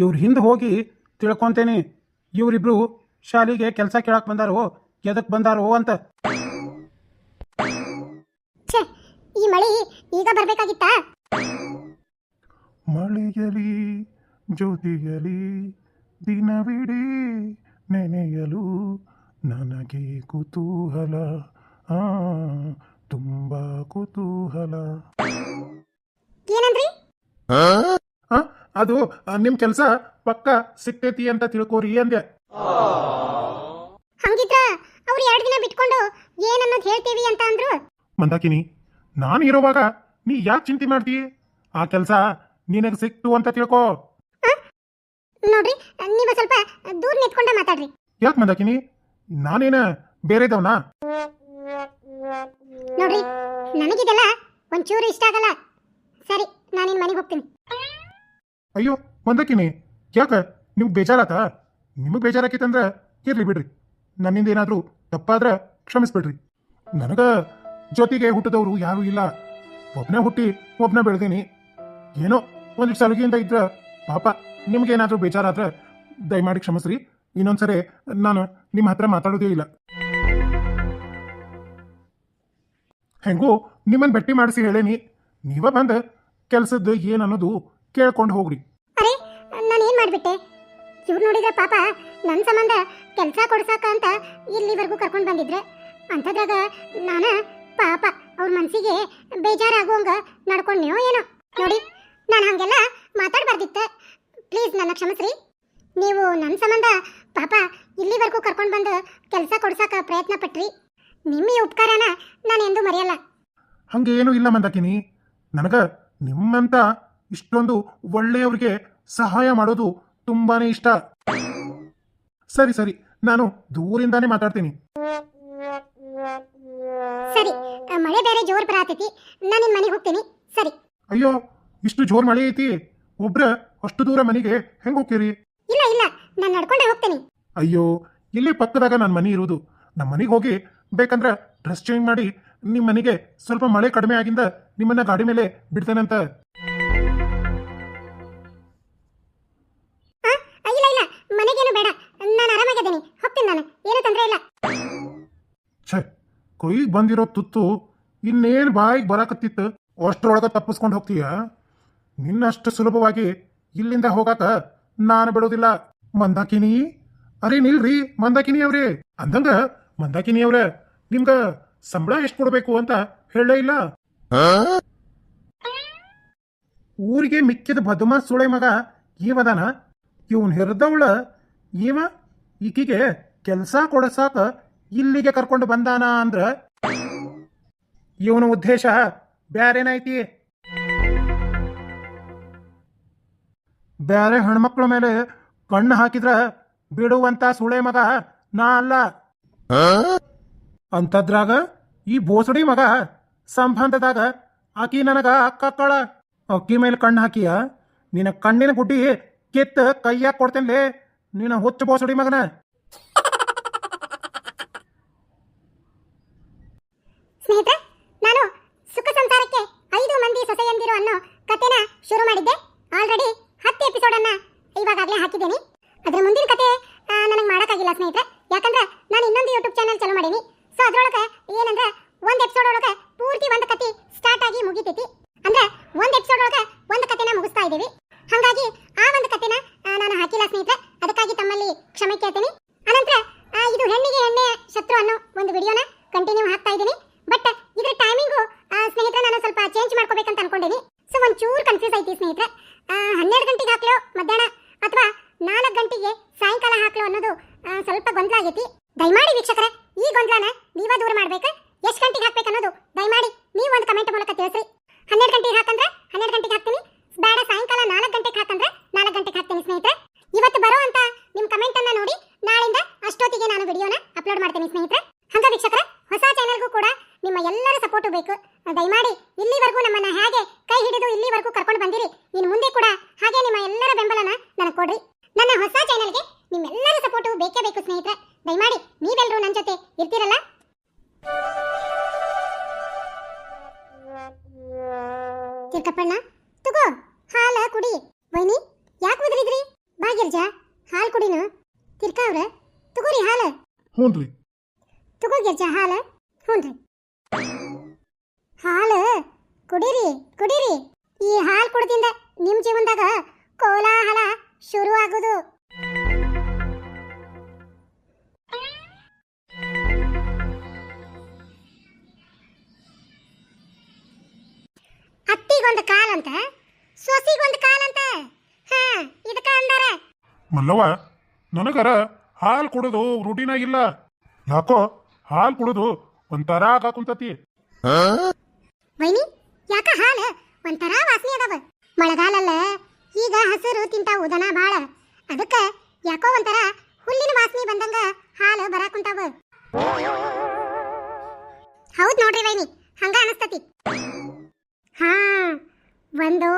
ಇವ್ರ ಹಿಂದೆ ಹೋಗಿ ತಿಳ್ಕೊಂತೇನೆ. ಇವರಿಬ್ರು ಶಾಲೆಗೆ ಕೆಲಸ ಕೇಳಕ್ ಬಂದಾರೋ ಎದಕ್ ಬಂದಾರೋ ಅಂತ. ಛೇ ಈ ಮಳಿ ಈಗ ಬರ್ಬೇಕಾಗಿತ್ತ? ಮಳೆಯಲಿ ಜ್ಯೋತಿಯಲಿ ದಿನವಿಡೀ ನೆನೆಯಲು ನನಗೆ ಕುತೂಹಲ. ಆ ತುಂಬಾ ಕುತೂಹಲ. ಏನಂದ್ರಿ? ಅದು ನಿಮ್ ಕೆಲಸ ಪಕ್ಕ ಸಿಕ್ತೈತಿ ಅಂತ ತಿಳ್ಕೋರಿ ಅಂದೆ. ಹಂಗಿದ್ರ ಅವ್ರು ಎರಡು ದಿನ ಬಿಟ್ಕೊಂಡು ಏನನ್ನೋದು ಹೇಳ್ತೀವಿ ಅಂತ ಅಂದ್ರು? ಮಂದಾಕಿನಿ ನಾನು ಇರೋವಾಗ ನೀ ಯಾಕೆ ಚಿಂತೆ ಮಾಡ್ತಿ? ಆ ಕೆಲಸ ನಿನಗೆ ಸಿಕ್ತು ಅಂತ ತಿಳ್ಕೋ. ನೋಡ್ರಿ ನೀವು ಸ್ವಲ್ಪ ದೂರ ನಿಂತ್ಕೊಂಡ ಮಾತಾಡ್ರಿ. ಯಾಕೆ ಮಂದಾಕಿನಿ? ನಾನೇನ ಬೇರೆದವನಾ? ನೋಡ್ರಿ ನನಗಿದೆಲ್ಲ ಒಂಚೂರು ಇಷ್ಟ ಆಗಲ್ಲ. ಸರಿ ನಾನಿನ್ ಮನೆಗೆ ಹೋಗ್ತೀನಿ. ಅಯ್ಯೋ ಒಂದಕ್ಕಿನಿ ಯಾಕ? ನಿಮ್ಗೆ ಬೇಜಾರಾತ? ನಿಮಗೆ ಬೇಜಾರಾಕೈತಂದ್ರ ಇರ್ಲಿ ಬಿಡ್ರಿ. ನನ್ನಿಂದ ಏನಾದರೂ ತಪ್ಪಾದ್ರೆ ಕ್ಷಮಿಸ್ಬಿಡ್ರಿ. ನನಗೆ ಜೊತೆಗೆ ಹುಟ್ಟಿದವರು ಯಾರೂ ಇಲ್ಲ. ಒಬ್ಬನೇ ಹುಟ್ಟಿ ಒಬ್ಬನೇ ಬೆಳೆದೀನಿ. ಏನೋ ಒಂದು ಸಲುಗೆಯಿಂದ ಇದ್ರೆ ಪಾಪ. ನಿಮ್ಗೇನಾದರೂ ಬೇಜಾರಾದ್ರೆ ದಯಮಾಡಿ ಕ್ಷಮಿಸ್ರಿ. ಇನ್ನೊಂದ್ಸರಿ ನಾನು ನಿಮ್ಮ ಹತ್ರ ಮಾತಾಡೋದೇ ಇಲ್ಲ. ಹೆಂಗೂ ನಿಮ್ಮನ್ನು ಭೇಟಿ ಮಾಡಿಸಿ ಹೇಳೇನಿ. ನೀವ ಬಂದು ಕೆಲಸದ್ದು ಏನನ್ನೋದು ಕೇಳ್ಕೊಂಡು ಹೋಗ್ರಿ. ಅರೆ ನಾನು ಏನ್ ಮಾಡ್ಬಿಟ್ಟೆ? ಇವ್ರು ನೋಡಿದ್ರೆ ಪಾಪ ನನ್ನ ಸಂಬಂಧ ಕೆಲಸ ಕೊಡ್ಸಾಕ ಅಂತ ಇಲ್ಲಿವರೆಗೂ ಕರ್ಕೊಂಡು ಬಂದಿದ್ರೆ. ಅಂಥದ್ರಾಗ ನಾನ ಪಾಪ ಅವ್ರ ಮನ್ಸಿಗೆ ಬೇಜಾರಾಗುವಂಗ ನಡ್ಕೊಂಡ್ನೋ ಏನೋ. ನೋಡಿ ನಾನು ಹಂಗೆಲ್ಲ ಮಾತಾಡ್ಬಾರ್ದಿತ್ತೆ. ಪ್ಲೀಸ್ ನನ್ನ ಕ್ಷಮಿಸ್ರಿ. ನೀವು ನನ್ನ ಸಂಬಂಧ ಪಾಪ ಇಲ್ಲಿವರೆಗೂ ಕರ್ಕೊಂಡು ಬಂದು ಕೆಲಸ ಕೊಡ್ಸಾಕ ಪ್ರಯತ್ನ ಪಟ್ರಿ. ನಿಮ್ಮ ಈ ಉಪಕಾರನ ನಾನು ಎಂದೂ ಮರೆಯಲ್ಲ. ಹಂಗೆ ಏನೂ ಇಲ್ಲ ಮಂದಾಕಿನಿ. ನನಗ ನಿಮ್ಮಂತ ಇಷ್ಟೊಂದು ಒಳ್ಳೆಯವ್ರಿಗೆ ಸಹಾಯ ಮಾಡೋದು ತುಂಬಾನೇ ಇಷ್ಟ. ಸರಿ ಸರಿ. ನಾನು ದೂರಿಂದಾನೇ ಮಾತಾಡ್ತೀನಿ. ಸರಿ ಮಳೆ ಬೇರೆ ಜೋರ್ ಬರತೈತಿ. ನಾನು ನಿಮ್ಮ ಮನೆಗೆ ಹೋಗ್ತೀನಿ. ಸರಿ. ಅಯ್ಯೋ ಇಷ್ಟು ಜೋರ್ ಮಳೆ ಐತಿ. ಒಬ್ರ ಅಷ್ಟು ದೂರ ಮನೆಗೆ ಹೆಂಗ್ ಹೋಗ್ತೀರಿ? ಇಲ್ಲ ಇಲ್ಲ. ನಾನು ನಡ್ಕೊಂಡೆ ಹೋಗ್ತೀನಿ. ಅಯ್ಯೋ ಇಲ್ಲಿ ಪಕ್ಕದಾಗ ನನ್ನ ಮನೆ ಇರುವುದು ನಮ್ಮ ಮನೆಗೆ ಹೋಗಿ ಬೇಕಂದ್ರೆ ಡ್ರೆಸ್ ಚೇಂಜ್ ಮಾಡಿ ನಿಮ್ಮ ಮನೆಗೆ ಸ್ವಲ್ಪ ಮಳೆ ಕಡಿಮೆ ಆಗಿಂದ ನಿಮ್ಮನ್ನ ಗಾಡಿ ಮೇಲೆ ಬಿಡ್ತೇನಂತ. ಕೊಯ್ಗೆ ಬಂದಿರೋ ತುತ್ತು ಇನ್ನೇನು ಬಾಯಿಗೆ ಬರಾಕತ್ತಿತ್ತು? ಅಷ್ಟರೊಳಗೆ ತಪ್ಪಿಸ್ಕೊಂಡು ಹೋಗ್ತೀಯ? ನಿನ್ನಷ್ಟು ಸುಲಭವಾಗಿ ಇಲ್ಲಿಂದ ಹೋಗಾಕ ನಾನು ಬಿಡೋದಿಲ್ಲ. ಮಂದಾಕಿನಿ? ಅರೆ, ನಿಲ್ರಿ. ಮಂದಾಕಿನಿ ಅವ್ರೆ. ಅಂದಂಗ ಮಂದಾಕಿನಿ ಅವ್ರೆ, ನಿಮ್ಗ ಸಂಬಳ ಎಷ್ಟು ಕೊಡಬೇಕು ಅಂತ ಹೇಳಲೇ ಇಲ್ಲ. ಊರಿಗೆ ಮಿಕ್ಕಿದ ಬದುಮಾ ಸುಳೆ ಮಗ ಇವದಾನ ಇವನ್ ಹೆರ್ದವಳ ಇವ ಈಕಿಗೆ ಕೆಲಸ ಕೊಡಸಾಕ ಇಲ್ಲಿಗೆ ಕರ್ಕೊಂಡು ಬಂದಾನ ಅಂದ್ರ? ಇವನ ಉದ್ದೇಶ ಬ್ಯಾರೇನೈತಿ? ಬ್ಯಾರೆ ಹೆಣ್ಮಕ್ಳ ಮೇಲೆ ಕಣ್ಣು ಹಾಕಿದ್ರ ಬಿಡುವಂತ ಸುಳೆ ಮಗ ನಾ ಅಲ್ಲ. ಅಂತದ್ರಾಗ ಈ ಬೋಸಡಿ ಮಗ ಸಂಬಂಧದಾಗ ಆಕಿ ನನಗ ಅಕ್ಕಕ್ಕಳ ಅಕ್ಕಿ ಮೇಲೆ ಕಣ್ಣು ಹಾಕಿಯ, ನಿನ್ನ ಕಣ್ಣಿನ ಗುಡ್ಡಿ ಕಿತ್ತ ಕೈಯಾಗ ಕೊಡ್ತೇನ್ಲೇ ನೀನು ಹುಚ್ಚು ಬೋಸಡಿ ಮಗನ ಸ್ನೇಹಿತರೆ ನಾನು ಸುಖ ಸಂಸಾರಕ್ಕೆ ಐದು ಸೊಸೆಯಂದಿರು ಅನ್ನೋ ಕತೆನ ಶುರು ಮಾಡಿದ್ದೆ. ಆಲ್ರೆಡಿ ಹತ್ತು ಎಪಿಸೋಡ್ ಅನ್ನ ಇವಾಗಲೇ ಹಾಕಿದ್ದೀನಿ. ಅದ್ರ ಮುಂದಿನ ಕತೆ ನನಗೆ ಮಾಡೋಕ್ಕಾಗಿಲ್ಲ ಸ್ನೇಹಿತರೆ. ಯಾಕಂದ್ರೆ ನಾನು ಇನ್ನೊಂದು ಯೂಟ್ಯೂಬ್ ಚಾನಲ್ ಚಾಲೂ ಮಾಡೀನಿ. ಸೊ ಅದ್ರೊಳಗೆ ಏನಂದ್ರೆ ಒಂದು ಎಪಿಸೋಡ್ ಒಳಗೆ ಪೂರ್ತಿ ಒಂದು ಕತೆ ಸ್ಟಾರ್ಟ್ ಆಗಿ ಮುಗಿತೈತಿ ಅಂದ್ರೆ ಒಂದು ಎಪಿಸೋಡ್ ಒಳಗೆ ಒಂದು ಕತೆನ ಮುಗಿಸ್ತಾ ಇದ್ದೀವಿ ಹಾಗಾಗಿ ಆ ಒಂದು ಕತೆನ ಆ, ನಾನು ಹಾಕಿಲ್ಲ ಸ್ನೇಹಿತರೆ ಅದಕ್ಕಾಗಿ ತಮ್ಮಲ್ಲಿ ಕ್ಷಮೆ ಕೇಳ್ತೀನಿ ಅನಂತರ ಆ, ಇದು ಹೆಣ್ಣಿಗೆ ಎಣ್ಣೆ ಶತ್ರು ಅನ್ನೋ ಒಂದು ವಿಡಿಯೋನ ಕಂಟಿನ್ಯೂ ಹಾಕ್ತಾ ಇದ್ದೀನಿ ಬಟ್ ಇದ್ರ ಟೈಮಿಂಗು ಸ್ನೇಹಿತರೆ ನಾನು ಸ್ವಲ್ಪ ಚೇಂಜ್ ಮಾಡ್ಕೋಬೇಕಂತ ಅನ್ಕೊಂಡಿನಿ. ಸೊ ಒಂಚೂರು ಕನ್ಫ್ಯೂಸ್ ಐತಿ ಸ್ನೇಹಿತರೆ. ಹನ್ನೆರಡು ಗಂಟೆಗೆ ಹಾಕ್ಲೋ, ಮಧ್ಯಾಹ್ನ, ಅಥವಾ ನಾಲ್ಕು ಗಂಟೆಗೆ ಸಾಯಂಕಾಲ ಹಾಕ್ಲೋ ಅನ್ನೋದು ಸ್ವಲ್ಪ ಗೊಂದಲ ಆಗೈತಿ. ದಯಮಾಡಿ ವೀಕ್ಷಕರೇ, ಈ ಗೊಂದಲನ ನೀವ ದೂರ ಮಾಡ್ಬೇಕು. ಎಷ್ಟು ಗಂಟೆಗೆ ಹಾಕ್ಬೇಕು ಅನ್ನೋದು ದಯಮಾಡಿ ನೀವು ಒಂದು ಕಮೆಂಟ್ ಮೂಲಕ ತಿಳಿಸ್ರಿ. ಹನ್ನೆರಡು ಗಂಟೆಗೆ ಹಾಕಂದ್ರೆ, ಹನ್ನೆರಡು ಗಂಟೆಗೆ ಹಾಕ್ತೀನಿ. ಬೇಡ ಸಾಯಂಕಾಲ ನಾಲ್ಕು ಗಂಟೆಗೆ ಹಾಕಂದ್ರೆ ನಾಲ್ಕು ಗಂಟೆಗೆ ಹಾಕ್ತೀನಿ ಇವತ್ತು ಬರೋ ಅಂತ ನಿಮ್ಮ ಕಮೆಂಟ್ ಅನ್ನ ನೋಡಿ ನಾಳಿಂದ ಅಷ್ಟೊತ್ತಿಗೆ ನಾನು ವಿಡಿಯೋನ ಅಪ್ಲೋಡ್ ಮಾಡ್ತೀನಿ ಸ್ನೇಹಿತರೆ ಹಂಗ ವೀಕ್ಷಕರೇ ಹೊಸ ಚಾನೆಲ್ಗೂ ಕೂಡ ನಿಮ್ಮ ಎಲ್ಲರ ಸಪೋರ್ಟು ಬೇಕು ದಯಮಾಡಿ ಇಲ್ಲಿವರೆಗೂ ನಮ್ಮನ್ನ ಹೇಗೆ ಕೈ ಹಿಡಿದು ಇಲ್ಲಿವರೆಗೂ ಕರ್ಕೊಂಡು ಬಂದಿರಿ ಇನ್ನು ಮುಂದೆ ಕೂಡ ಹಾಗೆ ನಿಮ್ಮ ಎಲ್ಲರ ಬೆಂಬಲನ ನನಗೆ ಕೊಡ್ರಿ ನನ್ನ ಹೊಸ ಚಾನೆಲ್ಗೆ ನಿಮ್ಮೆಲ್ಲರ ಸಪೋರ್ಟು ಬೇಕೇ ಬೇಕು ಸ್ನೇಹಿತರೆ ದಯಮಾಡಿ ನೀವೆಲ್ಲರೂ ನನ್ನ ಜೊತೆ ಇರ್ತೀರಲ್ಲ? ತಿರ್ಕಪ್ಪಣ್ಣ ತಗೋ ಹಾಲ ಕುಡಿ. ವೈನಿ ಯಾಕೆ ಮದ್ರಿದ್ರಿ ಬಾ ಗಿರ್ಜಾ ಹಾಲು ಕುಡಿನು. ತಿರ್ಕಾವ್ರ ತಗೋರಿ ಹಾಲ. ಹ್ಞೂನ್ರಿ ತಗೋ ಗಿರ್ಜಾ ಹಾಲ. ಹ್ಞೂನ್ರಿ ಹಾಲು ಕುಡೀರಿ ಕುಡೀರಿ. ಈ ಹಾಲು ಕುಡ್ದಿಂದ ನಿಮ್ಮ ಜೀವನದಾಗ ಕೋಲಾಹಲ ಶುರು ಆಗುದು ಅತ್ತಿಗೊಂದು ಕಾಲಂತ ಸೊಸಿಗೊಂದು ಕಾಲಂತ ಹಾ ಇದಕ್ಕ ಅಂದಾರ. ಮಲ್ಲವ್ವ ನನಗರ ಹಾಲು ಕುಡಿದು ಆಗಿಲ್ಲ. ಯಾಕೋ ಹಾಲು ಕುಡಿದು ಒಂಥರ ಕುಂತತಿ. ವೈನಿ ಯಾಕ ಹಾಲು? ಒಂಥರ ವಾಸನೆ ಅದಾವ. ಮಳೆಗಾಲಲ್ಲ ಈಗ ಹಸಿರು ತಿಂತಾವು ದನ ಬಾಳ. ಅದಕ್ಕ ಯಾಕೋ ಒಂಥರ ಹುಲ್ಲಿನ ವಾಸನೆ ಬಂದಂಗ ಹಾಲು ಬರಾಕುಂತಾವ ಹೌದ್ ನೋಡ್ರಿ ವೈನಿ ಹಂಗ ಅನಸ್ತತಿ. ಹಾ ಒಂದು.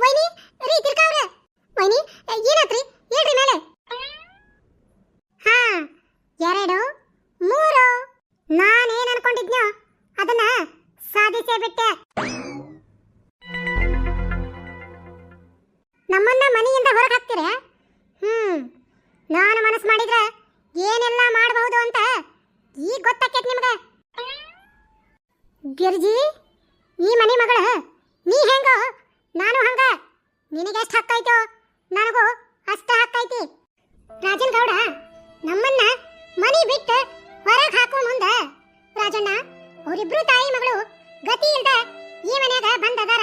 ವೈನಿ ರೀ ತಿರ್ಕಾವ್ರ ವೈನಿ ಏನಾತ್ರಿ ಹೇಳ್ರಿ ಮೇಲೆ ಹಾ ಎರಡು ಮೂರು. ನಾನೇನ್ ಅನ್ಕೊಂಡಿದ್ನೋ ಅದನ್ನ ಸಾಧಿಸೇ ಬಿಟ್ಟೆ. ನಮ್ಮನ್ನ ಮನೆಯಿಂದ ಹೊರಗೆ ಹಾಕ್ತೀರ? ಹ್ಮ್ ನಾನು ಮನಸ್ಸು ಮಾಡಿದ್ರೆ ಏನೆಲ್ಲ ಮಾಡಬಹುದು ಅಂತ ಈಗ ಗೊತ್ತಾಕೈತಿ ನಿಮ್ಗೆ. ಗಿರ್ಜಿ, ಈ ಮನೆ ಮಗಳು, ನೀ ಹೆಂಗೋ? ನಾನು ಹಂಗ. ನಿನಗೆ ಎಷ್ಟು ಹಕ್ಕೈತೋ ನನಗೂ ಅಷ್ಟ ಹಕ್ಕೈತಿ ರಾಜನ್ ಗೌಡ, ನಮ್ಮನ್ನ ಮನಿ ಬಿಟ್ಟು ಹೊರಗೆ ಹಾಕೋ ಮುಂದ. ರಾಜಣ್ಣ, ಅವರಿಬ್ರು ತಾಯಿ ಮಗಳು ಗತಿ ಇಲ್ದ ಈ ಮನ್ಯಾಗ ಬಂದದಾರ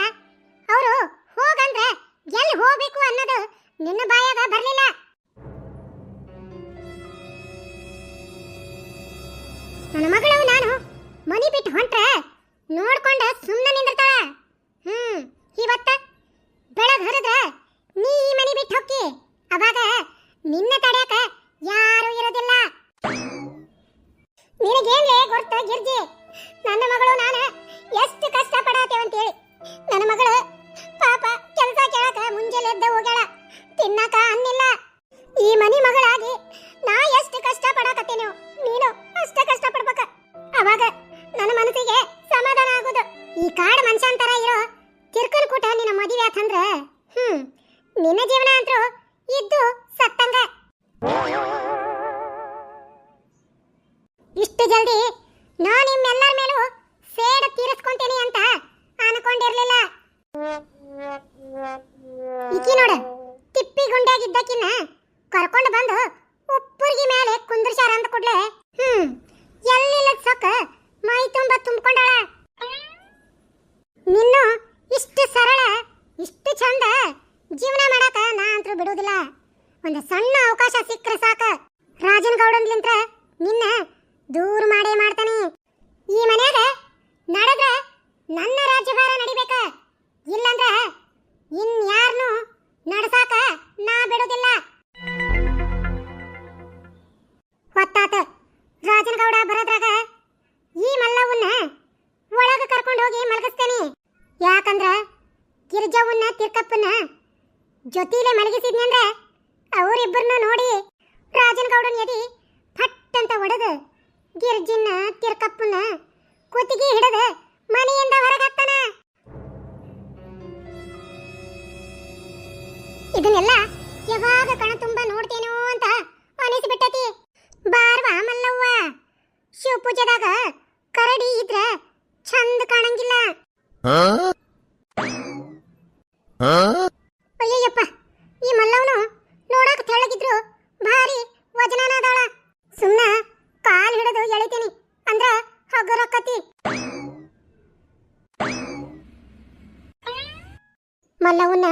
ಅವರು ಹೋಗಂದ್ರ ಎಲ್ಲಿ ಹೋಗ್ಬೇಕು ಅನ್ನೋದು ನಿನ್ನ ಬಾಯಾಗ ಬರ್ಲಿಲ್ಲ. ನನ್ನ ಮಗಳು ನಾನು. ಮನಿ ಬಿಟ್ಟು ಹೊಂಟ್ರೆ ನೋಡ್ಕೊಂಡ ಸುಮ್ಮನೆ ನಿಂದಿರ್ತಾಳೆ. ಹ್ಮ್, ಇವತ್ತ ಬೆಳಗ್ ಹರಿದ್ರ ನೀ ಈ ಮನಿ ಬಿಟ್ಟು ಹೊಕ್ಕಿ ಅವಾಗ ನಿನ್ನ ತಡ್ಯಾಕ ಯಾರು ಇರೋದಿಲ್ಲ. ನಿನಗೇನ್ಲೇ ಗೊತ್ತ ಗಿರ್ಜಿ? ನನ್ನ ಮಗಳು ಈಕಿ ನೋಡ. ತಿಪ್ಪಿ ಗುಂಡ್ಯಾಗಿದ್ದಕಿನ್ನ ಕರ್ಕೊಂಡು ಬಂದು ಉಪ್ಪುರ್ಗಿ ಮೇಲೆ ಕುಂದ್ರಸಾರ ಅಂದ ಕೂಡ್ಲೆ. ಹ್ಮ್ ಎಲ್ಲಿಲ್ಲ ಸೊಕ್ಕ? ಮೈ ತುಂಬ ತುಂಬಿಕೊಂಡಾಳ. ನಿನ್ನ ಇಷ್ಟು ಸರಳ, ಇಷ್ಟು ಚಂದ ಜೀವನ ಮಾಡಾಕ ನಾ ಅಂತೂ ಬಿಡುವುದಿಲ್ಲ. ಒಂದು ಸಣ್ಣ ಅವಕಾಶ ಸಿಕ್ಕರೆ ಸಾಕ. ರಾಜನ್ ಗೌಡನ್ಲಿಂತ್ರ ನಿನ್ನ ದೂರ ಮಾಡೇ ಮಾಡ್ತಾನೆ. ಈ ಮನ್ಯಾಗ ನಡೆದ್ರೆ ನನ್ನ ರಾಜ್ಯಭಾರ ನಡಿಬೇಕ. ಇಲ್ಲಂದ್ರ ಇನ್ಯಾರನು ನಡ್ಸಾಕ ನಾ ಬಿಡೋದಿಲ್ಲ. ಹೊತ್ತಾತ ರಾಜನಗೌಡ ಬರೋದ್ರಾಗ ಈ ಮಲ್ಲವನ್ನ ಒಳಗ ಕರ್ಕೊಂಡು ಹೋಗಿ ಮಲಗಿಸ್ತೇನೆ. ಯಾಕಂದ್ರ ಗಿರಿಜವನ್ನ ತಿರ್ಕಪ್ಪನ್ನ ಜೊತಿಲೆ ಮಲಗಿಸಿದ್ನಂದ್ರ ಅವರಿಬ್ಬರನ್ನ ನೋಡಿ ರಾಜನಗೌಡನ ಎದಿ ಫಟ್ ಅಂತ ಒಡೆದು ಗಿರ್ಜಿನ ತಿರ್ಕಪ್ಪನ್ನ ಕುತ್ತಿಗೆ ಹಿಡಿದು ಮನೆಯಿಂದ ಹೊರಗಾಕ್ತಾನ ಇದನ್ನೆಲ್ಲ ಯಾವಾಗ ಕಣ ತುಂಬ ನೋಡ್ತೇನೋ ಅಂತ ಅನಿಸ್ಬಿಟ್ಟತಿ. ಬಾರ್ವಾ ಮಲ್ಲವ್ವ. ಶಿವಪೂಜೆದಾಗ ಕರಡಿ ಇದ್ರ ಚಂದ ಕಾಣಂಗಿಲ್ಲ. ಅಯ್ಯಯ್ಯಪ್ಪ ಈ ಮಲ್ಲವನು ನೋಡಾಕ ತೆಳಗಿದ್ರು ಭಾರಿ ವಜನನಾದಾಳ. ಸುಮ್ಮನ ಕಾಲ್ ಹಿಡಿದು ಎಳಿತೀನಿ ಅಂದ್ರ ಹಗುರಕ್ಕತಿ. ಮಲ್ಲವನ್ನ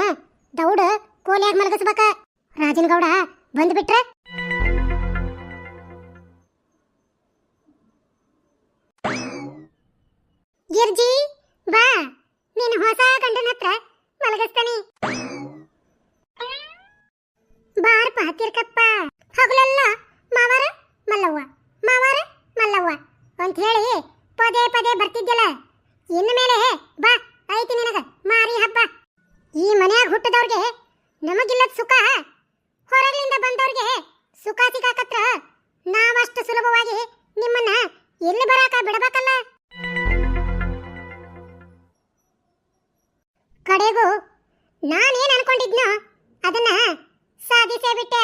ದೌಡ ಕೋಲ್ಯಾಗ ಮಲಗಿಸ್ಬೇಕ? ರಾಜನಗೌಡ ಬಂದ್ಬಿಟ್ರೆ? ಗಿರ್ಜಿ, ಬಾ. ನಿನ್ನ ಹೊಸ ಗಂಡನ ಹತ್ರ ಮಲಗಿಸ್ತಾನೆ. ಬಾರಪ್ಪ ಹತ್ತಿರ್ಕಪ್ಪ ಹಗಲೆಲ್ಲ ಮಾವಾರ ಮಲ್ಲವ್ವ ಮಾವಾರ ಮಲ್ಲವ್ವ ಅಂತ ಹೇಳಿ ಪದೇ ಪದೇ ಬರ್ತಿದ್ಯಲ್ಲ. ಇನ್ನು ಮೇಲೆ ಬಾ ಐತಿ ನಿನಗ, ಮಾರಿ ಹಬ್ಬ. ಈ ಮನ್ಯಾಗ ಹುಟ್ಟದವ್ರಿಗೆ ನಮಗಿಲ್ಲದ ಸುಖ? ಹೊರಗಿನಿಂದ ಬಂದವ್ರಿಗೆ ಸುಖ ಸಿಗಾಕತ್ರ ನಾವಷ್ಟು ಸುಲಭವಾಗಿ ನಿಮ್ಮನ್ನ ಎಲ್ಲಿ ಬರಾಕ ಬಿಡಬೇಕಲ್ಲ? ನಾನೇನ್ ಅನ್ಕೊಂಡಿದ್ನೋ ಅದನ್ನ ಸಾಧಿಸೇ ಬಿಟ್ಟೆ.